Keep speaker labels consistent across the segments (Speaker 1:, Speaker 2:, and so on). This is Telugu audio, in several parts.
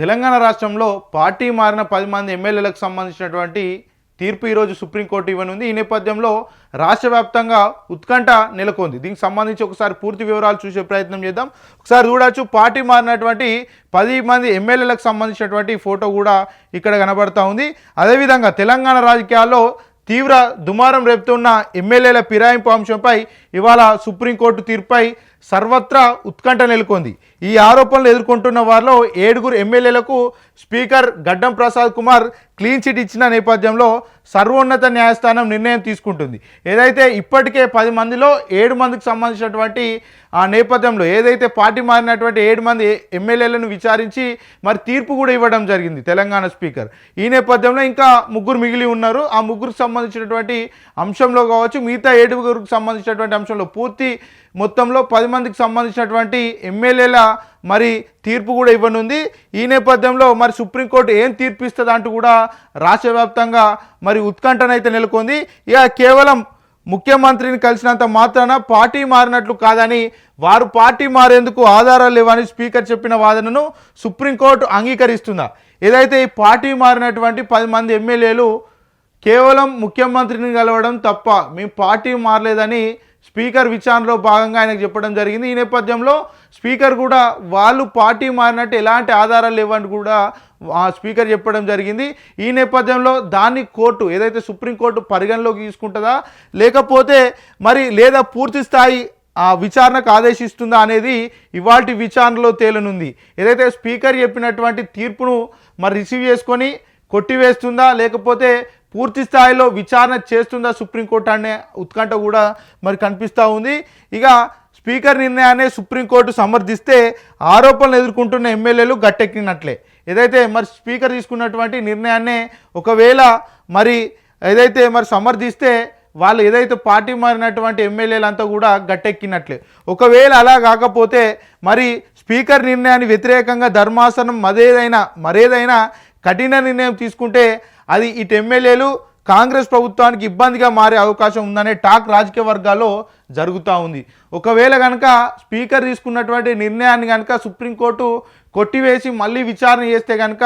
Speaker 1: తెలంగాణ రాష్ట్రంలో పార్టీ మారిన పది మంది ఎమ్మెల్యేలకు సంబంధించినటువంటి తీర్పు ఈరోజు సుప్రీంకోర్టు ఇవ్వనుంది. ఈ నేపథ్యంలో రాష్ట్ర వ్యాప్తంగా ఉత్కంఠ నెలకొంది. దీనికి సంబంధించి ఒకసారి పూర్తి వివరాలు చూసే ప్రయత్నం చేద్దాం. ఒకసారి చూడొచ్చు పార్టీ మారినటువంటి పది మంది ఎమ్మెల్యేలకు సంబంధించినటువంటి ఫోటో కూడా ఇక్కడ కనబడతా ఉంది. అదేవిధంగా తెలంగాణ రాజకీయాల్లో తీవ్ర దుమారం రేపుతున్న ఎమ్మెల్యేల ఫిరాయింపు అంశంపై ఇవాళ సుప్రీంకోర్టు తీర్పుపై సర్వత్రా ఉత్కంఠ నెలకొంది. ఈ ఆరోపణలు ఎదుర్కొంటున్న వారిలో ఏడుగురు ఎమ్మెల్యేలకు స్పీకర్ గడ్డం ప్రసాద్ కుమార్ క్లీన్ చిట్ ఇచ్చిన నేపథ్యంలో సర్వోన్నత న్యాయస్థానం నిర్ణయం తీసుకుంటుంది. ఏదైతే ఇప్పటికే పది మందిలో ఏడు మందికి సంబంధించినటువంటి ఆ నేపథ్యంలో ఏదైతే పార్టీ మారినటువంటి ఏడు మంది ఎమ్మెల్యేలను విచారించి మరి తీర్పు కూడా ఇవ్వడం జరిగింది తెలంగాణ స్పీకర్. ఈ నేపథ్యంలో ఇంకా ముగ్గురు మిగిలి ఉన్నారు. ఆ ముగ్గురికి సంబంధించినటువంటి అంశంలో కావచ్చు మిగతా ఏడుగురికి సంబంధించినటువంటి అంశంలో పూర్తి మొత్తంలో పది మందికి సంబంధించినటువంటి ఎమ్మెల్యేల మరి తీర్పు కూడా ఇవ్వనుంది. ఈ నేపథ్యంలో మరి సుప్రీంకోర్టు ఏం తీర్పు ఇస్తుంది అంటూ కూడా రాష్ట్ర వ్యాప్తంగా మరి ఉత్కంఠనైతే నెలకొంది. ఇక కేవలం ముఖ్యమంత్రిని కలిసినంత మాత్రాన పార్టీ మారినట్లు కాదని వారు పార్టీ మారేందుకు ఆధారాలు లేవని స్పీకర్ చెప్పిన వాదనను సుప్రీంకోర్టు అంగీకరిస్తుందా? ఏదైతే ఈ పార్టీ మారినటువంటి పది మంది ఎమ్మెల్యేలు కేవలం ముఖ్యమంత్రిని కలవడం తప్ప మేము పార్టీ మారలేదని స్పీకర్ విచారణలో భాగంగా ఆయనకు చెప్పడం జరిగింది. ఈ నేపథ్యంలో స్పీకర్ కూడా వాళ్ళు పార్టీ మారినట్టు ఎలాంటి ఆధారాలు లేవని కూడా ఆ స్పీకర్ చెప్పడం జరిగింది. ఈ నేపథ్యంలో దాన్ని కోర్టు ఏదైతే సుప్రీంకోర్టు పరిగణలోకి తీసుకుంటుందా లేకపోతే మరి లేదా పూర్తి స్థాయి ఆ విచారణకు ఆదేశిస్తుందా అనేది ఇవాటి విచారణలో తేలనుంది. ఏదైతే స్పీకర్ చెప్పినటువంటి తీర్పును మరి రిసీవ్ చేసుకొని కొట్టివేస్తుందా లేకపోతే పూర్తి స్థాయిలో విచారణ చేస్తుందా సుప్రీంకోర్టు అనే ఉత్కంఠ కూడా మరి కనిపిస్తూ ఉంది. ఇక స్పీకర్ నిర్ణయాన్ని సుప్రీంకోర్టు సమర్థిస్తే ఆరోపణలు ఎదుర్కొంటున్న ఎమ్మెల్యేలు గట్టెక్కినట్లే. ఏదైతే మరి స్పీకర్ తీసుకున్నటువంటి నిర్ణయాన్ని ఒకవేళ మరి ఏదైతే మరి సమర్థిస్తే వాళ్ళు ఏదైతే పార్టీ మారినటువంటి ఎమ్మెల్యేలంతా కూడా గట్టెక్కినట్లే. ఒకవేళ అలా కాకపోతే మరి స్పీకర్ నిర్ణయాన్ని వ్యతిరేకంగా ధర్మాసనం మరేదైనా మరేదైనా కఠిన నిర్ణయం తీసుకుంటే అది ఇటు ఎమ్మెల్యేలు కాంగ్రెస్ ప్రభుత్వానికి ఇబ్బందిగా మారే అవకాశం ఉందనే టాక్ రాజకీయ వర్గాల్లో జరుగుతూ ఉంది. ఒకవేళ కనుక స్పీకర్ తీసుకున్నటువంటి నిర్ణయాన్ని కనుక సుప్రీంకోర్టు కొట్టివేసి మళ్ళీ విచారణ చేస్తే కనుక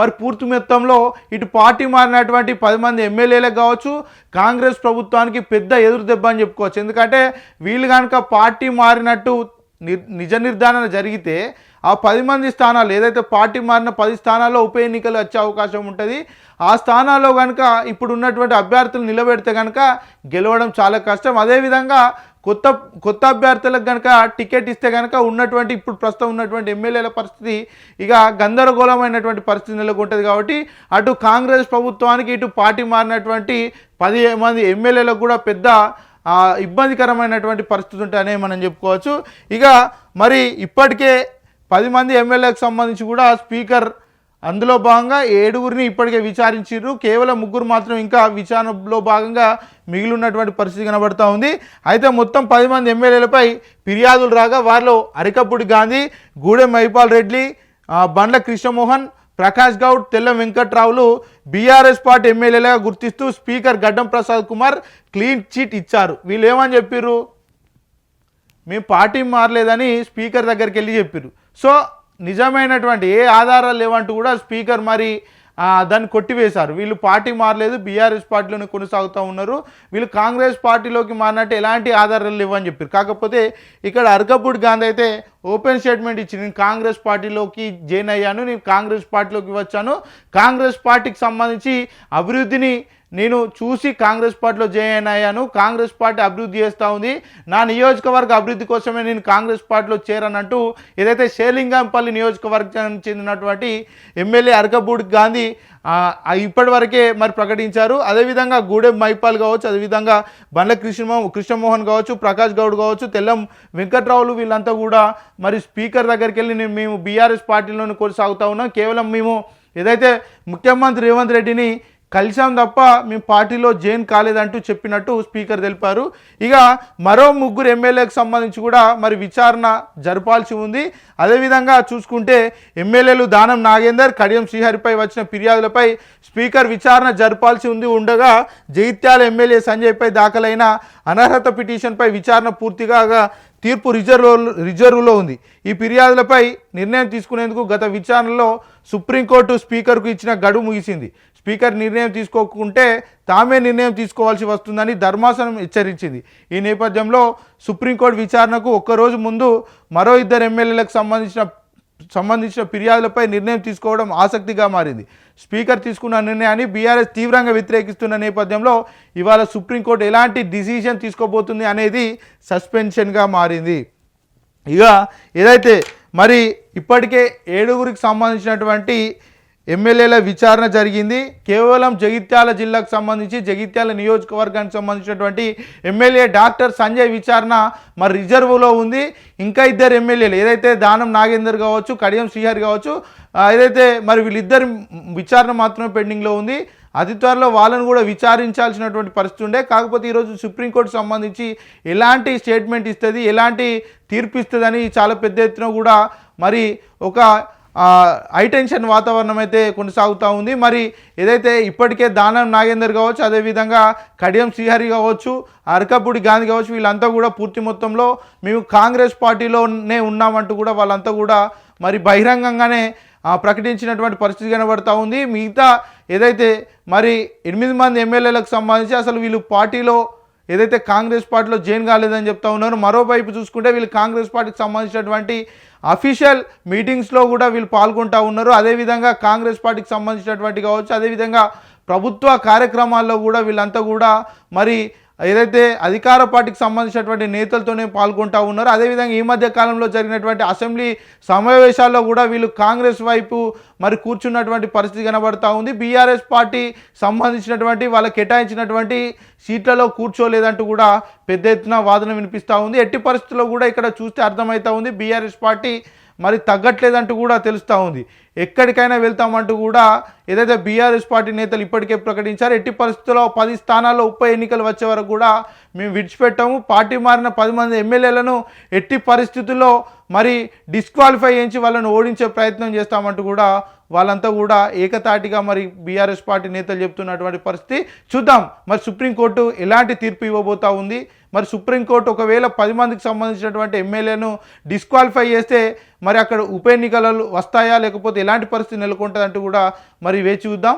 Speaker 1: మరి పూర్తి మొత్తంలో ఇటు పార్టీ మారినటువంటి పది మంది ఎమ్మెల్యేలకు కావచ్చు కాంగ్రెస్ ప్రభుత్వానికి పెద్ద ఎదురు దెబ్బ అని చెప్పుకోవచ్చు. ఎందుకంటే వీళ్ళు కనుక పార్టీ మారినట్టు నిజ నిర్ధారణ జరిగితే ఆ పది మంది స్థానాలు ఏదైతే పార్టీ మారిన పది స్థానాల్లో ఉప ఎన్నికలు వచ్చే అవకాశం ఉంటుంది ఆ స్థానాల్లో కనుక ఇప్పుడు ఉన్నటువంటి అభ్యర్థులు నిలబెడితే కనుక గెలవడం చాలా కష్టం. అదేవిధంగా కొత్త కొత్త అభ్యర్థులకు కనుక టికెట్ ఇస్తే కనుక ఉన్నటువంటి ఇప్పుడు ప్రస్తుతం ఉన్నటువంటి ఎమ్మెల్యేల పరిస్థితి ఇక గందరగోళమైనటువంటి పరిస్థితి నెలకొంటుంది కాబట్టి అటు కాంగ్రెస్ ప్రభుత్వానికి ఇటు పార్టీ మారినటువంటి పది మంది ఎమ్మెల్యేలకు కూడా పెద్ద ఇబ్బందికరమైనటువంటి పరిస్థితి ఉంటాయని మనం చెప్పుకోవచ్చు. ఇక మరి ఇప్పటికే పది మంది ఎమ్మెల్యేకి సంబంధించి కూడా స్పీకర్ అందులో భాగంగా ఏడుగురిని ఇప్పటికే విచారించారు కేవలం ముగ్గురు మాత్రం ఇంకా విచారణలో భాగంగా మిగిలినటువంటి పరిస్థితి కనబడుతూ ఉంది. అయితే మొత్తం పది మంది ఎమ్మెల్యేలపై ఫిర్యాదులు రాగా వారిలో అరికప్పుడు గాంధీ గూడెం మైపాల్ రెడ్డి బండ్ల కృష్ణమోహన్ ప్రకాష్ గౌడ్ తెల్ల వెంకట్రావులు బీఆర్ఎస్ పార్టీ ఎమ్మెల్యేలుగా గుర్తిస్తూ స్పీకర్ గడ్డం ప్రసాద్ కుమార్ క్లీన్ చిట్ ఇచ్చారు. వీళ్ళు ఏమని చెప్పారు మేము పార్టీ మారలేదని స్పీకర్ దగ్గరికి వెళ్ళి చెప్పారు సో నిజమైనటువంటి ఏ ఆధారాలు లేవంటూ కూడా స్పీకర్ మరి దాన్ని కొట్టివేశారు. వీళ్ళు పార్టీ మారలేదు బీఆర్ఎస్ పార్టీలోనే కొనసాగుతూ ఉన్నారు. వీళ్ళు కాంగ్రెస్ పార్టీలోకి మారినట్టు ఎలాంటి ఆధారాలు లేవని చెప్పారు. కాకపోతే ఇక్కడ అర్కపూడి గాంధీ అయితే ఓపెన్ స్టేట్మెంట్ ఇచ్చి నేను కాంగ్రెస్ పార్టీలోకి జాయిన్ అయ్యాను నేను కాంగ్రెస్ పార్టీలోకి వచ్చాను. కాంగ్రెస్ పార్టీకి సంబంధించి అభివృద్ధిని నేను చూసి కాంగ్రెస్ పార్టీలో జాయిన్ అయ్యాను. కాంగ్రెస్ పార్టీ అభివృద్ధి చేస్తూ ఉంది. నా నియోజకవర్గ అభివృద్ధి కోసమే నేను కాంగ్రెస్ పార్టీలో చేరనంటూ ఏదైతే షేలింగంపల్లి నియోజకవర్గానికి చెందినటువంటి ఎమ్మెల్యే అరకబూడి గాంధీ ఇప్పటి వరకే మరి ప్రకటించారు. అదేవిధంగా గూడెం మైపాల్ కావచ్చు అదేవిధంగా బండ్ల కృష్ణ కృష్ణమోహన్ కావచ్చు ప్రకాష్ గౌడ్ కావచ్చు తెల్లం వెంకట్రావులు వీళ్ళంతా కూడా మరి స్పీకర్ దగ్గరికి వెళ్ళి నేను మేము బీఆర్ఎస్ పార్టీలోనే కొనసాగుతా ఉన్నాం. కేవలం మేము ఏదైతే ముఖ్యమంత్రి రేవంత్ రెడ్డిని కలిశాం తప్ప మేము పార్టీలో జైన్ కాలేదంటూ చెప్పినట్టు స్పీకర్ తెలిపారు. ఇక మరో ముగ్గురు ఎమ్మెల్యేలకు సంబంధించి కూడా మరి విచారణ జరపాల్సి ఉంది. అదేవిధంగా చూసుకుంటే ఎమ్మెల్యేలు దానం నాగేందర్ కడియం శ్రీహరిపై వచ్చిన ఫిర్యాదులపై స్పీకర్ విచారణ జరపాల్సి ఉంది. ఉండగా జగిత్యాల ఎమ్మెల్యే సంజయ్పై దాఖలైన అనర్హత పిటిషన్పై విచారణ పూర్తిగా తీర్పు రిజర్వ్ రిజర్వ్లో ఉంది. ఈ ఫిర్యాదులపై నిర్ణయం తీసుకునేందుకు గత విచారణలో సుప్రీంకోర్టు స్పీకర్కు ఇచ్చిన గడువు ముగిసింది. స్పీకర్ నిర్ణయం తీసుకోకుంటే తామే నిర్ణయం తీసుకోవాల్సి వస్తుందని ధర్మాసనం హెచ్చరించింది. ఈ నేపథ్యంలో సుప్రీంకోర్టు విచారణకు ఒక్కరోజు ముందు మరో ఇద్దరు ఎమ్మెల్యేలకు సంబంధించిన సంబంధించిన ఫిర్యాదులపై నిర్ణయం తీసుకోవడం ఆసక్తిగా మారింది. స్పీకర్ తీసుకున్న నిర్ణయాన్ని బీఆర్ఎస్ తీవ్రంగా వ్యతిరేకిస్తున్న నేపథ్యంలో ఇవాళ సుప్రీంకోర్టు ఎలాంటి డిసిషన్ తీసుకోబోతుంది అనేది సస్పెన్షన్గా మారింది. ఇక ఏదైతే మరి ఇప్పటికే ఏడుగురికి సంబంధించినటువంటి ఎమ్మెల్యేల విచారణ జరిగింది. కేవలం జగిత్యాల జిల్లాకు సంబంధించి జగిత్యాల నియోజకవర్గానికి సంబంధించినటువంటి ఎమ్మెల్యే డాక్టర్ సంజయ్ విచారణ మరి రిజర్వ్లో ఉంది. ఇంకా ఇద్దరు ఎమ్మెల్యేలు ఏదైతే దానం నాగేందర్ కావచ్చు కడియం శ్రీహరి కావచ్చు ఏదైతే మరి వీళ్ళిద్దరి విచారణ మాత్రమే పెండింగ్లో ఉంది. అతి త్వరలో వాళ్ళను కూడా విచారించాల్సినటువంటి పరిస్థితి ఉండే. కాకపోతే ఈరోజు సుప్రీంకోర్టు సంబంధించి ఎలాంటి స్టేట్మెంట్ ఇస్తుంది ఎలాంటి తీర్పు ఇస్తుందని చాలా పెద్ద ఎత్తున కూడా మరి ఒక హైటెన్షన్ వాతావరణం అయితే కొనసాగుతూ ఉంది. మరి ఏదైతే ఇప్పటికే దానం నాగేందర్ కావచ్చు అదేవిధంగా కడియం శ్రీహరి కావచ్చు అరకపూడి గాంధీ కావచ్చు వీళ్ళంతా కూడా పూర్తి మొత్తంలో మేము కాంగ్రెస్ పార్టీలోనే ఉన్నామంటూ కూడా వాళ్ళంతా కూడా మరి బహిరంగంగానే ప్రకటించినటువంటి పరిస్థితి కనబడతా ఉంది. మిగతా ఏదైతే మరి ఎనిమిది మంది ఎమ్మెల్యేలకు సంబంధించి అసలు వీళ్ళు పార్టీలో ఏదైతే కాంగ్రెస్ పార్టీలో జైన్ కాలేదని చెప్తా ఉన్నారు మరోవైపు చూసుకుంటే వీళ్ళు కాంగ్రెస్ పార్టీకి సంబంధించినటువంటి అఫీషియల్ మీటింగ్స్లో కూడా వీళ్ళు పాల్గొంటూ ఉన్నారు. అదేవిధంగా కాంగ్రెస్ పార్టీకి సంబంధించినటువంటి కావచ్చు అదేవిధంగా ప్రభుత్వ కార్యక్రమాల్లో కూడా వీళ్ళంతా కూడా మరి ఏదైతే అధికార పార్టీకి సంబంధించినటువంటి నేతలతోనే పాల్గొంటూ ఉన్నారు అదేవిధంగా ఈ మధ్య కాలంలో జరిగినటువంటి అసెంబ్లీ సమావేశాల్లో కూడా వీళ్ళు కాంగ్రెస్ వైపు మరి కూర్చున్నటువంటి పరిస్థితి కనబడతా ఉంది. బీఆర్ఎస్ పార్టీ సంబంధించినటువంటి వాళ్ళకి కేటాయించినటువంటి సీట్లలో కూర్చోలేదంటూ కూడా పెద్ద ఎత్తున వాదన వినిపిస్తూ ఉంది. ఎట్టి పరిస్థితుల్లో కూడా ఇక్కడ చూస్తే అర్థమవుతూ ఉంది. బీఆర్ఎస్ పార్టీ మరి తగ్గట్లేదంటూ కూడా తెలుస్తూ ఉంది. ఎక్కడికైనా వెళ్తామంటూ కూడా ఏదైతే బీఆర్ఎస్ పార్టీ నేతలు ఇప్పటికే ప్రకటించారు ఎట్టి పరిస్థితుల్లో పది స్థానాల్లో ఉప ఎన్నికలు వచ్చే వరకు కూడా మేము విడిచిపెట్టాము. పార్టీ మారిన పది మంది ఎమ్మెల్యేలను ఎట్టి పరిస్థితుల్లో మరి డిస్క్వాలిఫై చేయించి వాళ్ళని ఓడించే ప్రయత్నం చేస్తామంటూ కూడా వాళ్ళంతా కూడా ఏకతాటిగా మరి బీఆర్ఎస్ పార్టీ నేతలు చెప్తున్నటువంటి పరిస్థితి చూద్దాం. మరి సుప్రీంకోర్టు ఎలాంటి తీర్పు ఇవ్వబోతా ఉంది? మరి సుప్రీంకోర్టు ఒకవేళ పది మందికి సంబంధించినటువంటి ఎమ్మెల్యేను డిస్క్వాలిఫై చేస్తే మరి అక్కడ ఉప ఎన్నికలు వస్తాయా? లేకపోతే ఎలాంటి పరిస్థితి నెలకొంటుందంటూ కూడా మరి వేచి చూద్దాం.